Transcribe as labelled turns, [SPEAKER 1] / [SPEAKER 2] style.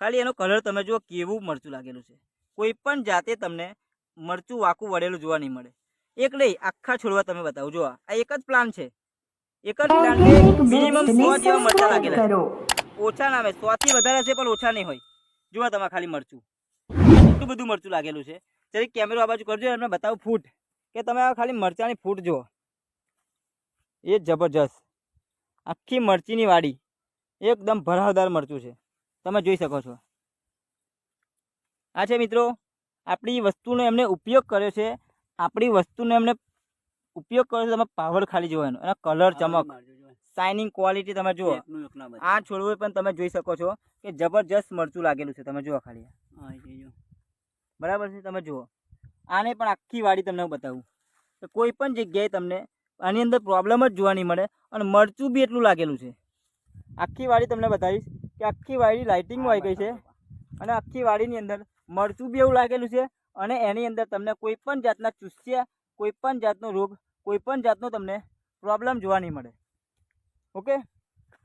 [SPEAKER 1] ખાલી એનો કલર તમે જુઓ કેવું મરચું લાગેલું છે. કોઈ પણ જાતે તમને મરચું વાકું વળેલું જોવા નહીં મળે. એક નહીં આખા છોડવા તમે બતાવો. જો આ એક જ પ્લાન છે. એક જ પ્લાન મિનિમમ સો જેવા મરચા લાગેલા છે. ઓછા ના આવે સો થી વધારે છે પણ ઓછા નહીં હોય. જુઓ તમે ખાલી મરચું. એટલું બધું મરચું લાગેલું છે. ત્યારે કેમેરો આ બાજુ કરજો અને બતાવો ફૂટ. કે તમે આ ખાલી મરચાની ફૂટ જુઓ. એ જબરજસ્ત. આખી મરચીની વાડી. એકદમ ભરાવદાર મરચું છે. તમે જોઈ શકો છો. આ છે મિત્રો આપણી વસ્તુનો એમને ઉપયોગ કર્યો છે. આપણી વસ્તુનો એમને ઉપયોગ કર્યો છે તમે પાવર ખાલી જોવાનો. એનો કલર ચમક શાઇનિંગ ક્વોલિટી તમે જુઓ. આ છોડવું પણ તમે જોઈ શકો છો કે જબરજસ્ત મરચું લાગેલું છે તમે જુઓ ખાલી. બરાબર છે તમે જુઓ. આને પણ આખી વાડી તમને હું બતાવું. કે કોઈ પણ જગ્યાએ તમને આની અંદર પ્રોબ્લેમ જ જોવા નહીં મળે અને મરચું બી એટલું લાગેલું છે. આખી વાડી તમને બતાવીશ. કે આખી વાડી લાઇટિંગ આવી ગઈ છે. અને આખી વાડીની અંદર મરચું બી એવું લાગેલું છે. અને એની અંદર તમને કોઈ પણ જાતના ચૂસ્યા કોઈ પણ જાતનો રોગ કોઈ પણ જાતનો તમને પ્રોબ્લેમ જોવા નહીં મળે. ઓકે